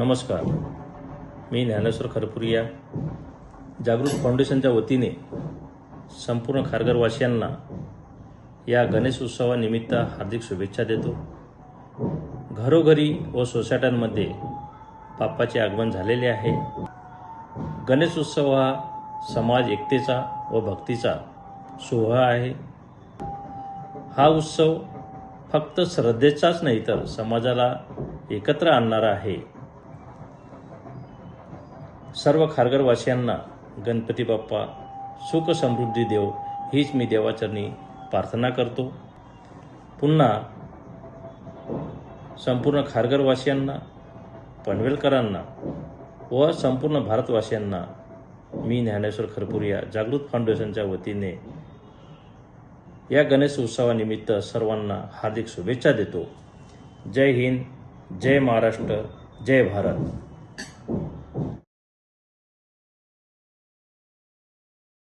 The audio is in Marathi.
नमस्कार. मी ज्ञानेश्वर खरपुरिया. जागृत फाउंडेशनच्या वतीने संपूर्ण खारघरवासियांना या गणेश उत्सवानिमित्त हार्दिक शुभेच्छा देतो. घरोघरी व सोसायट्यांमध्ये बाप्पाचे आगमन झालेले आहे. गणेश उत्सव हा समाज एकतेचा व भक्तीचा सोहळा आहे. हा उत्सव फक्त श्रद्धेचाच नाही तर समाजाला एकत्र आणणारा आहे. सर्व खारघरवासियांना गणपती बाप्पा सुख समृद्धी देव हीच मी देवाचरणी प्रार्थना करतो. पुन्हा संपूर्ण खारघरवासियांना पनवेलकरांना व संपूर्ण भारतवासियांना मी ज्ञानेश्वर खरपुरिया जागृत फाउंडेशनच्या वतीने या गणेश उत्सवानिमित्त सर्वांना हार्दिक शुभेच्छा देतो. जय हिंद जय महाराष्ट्र जय भारत.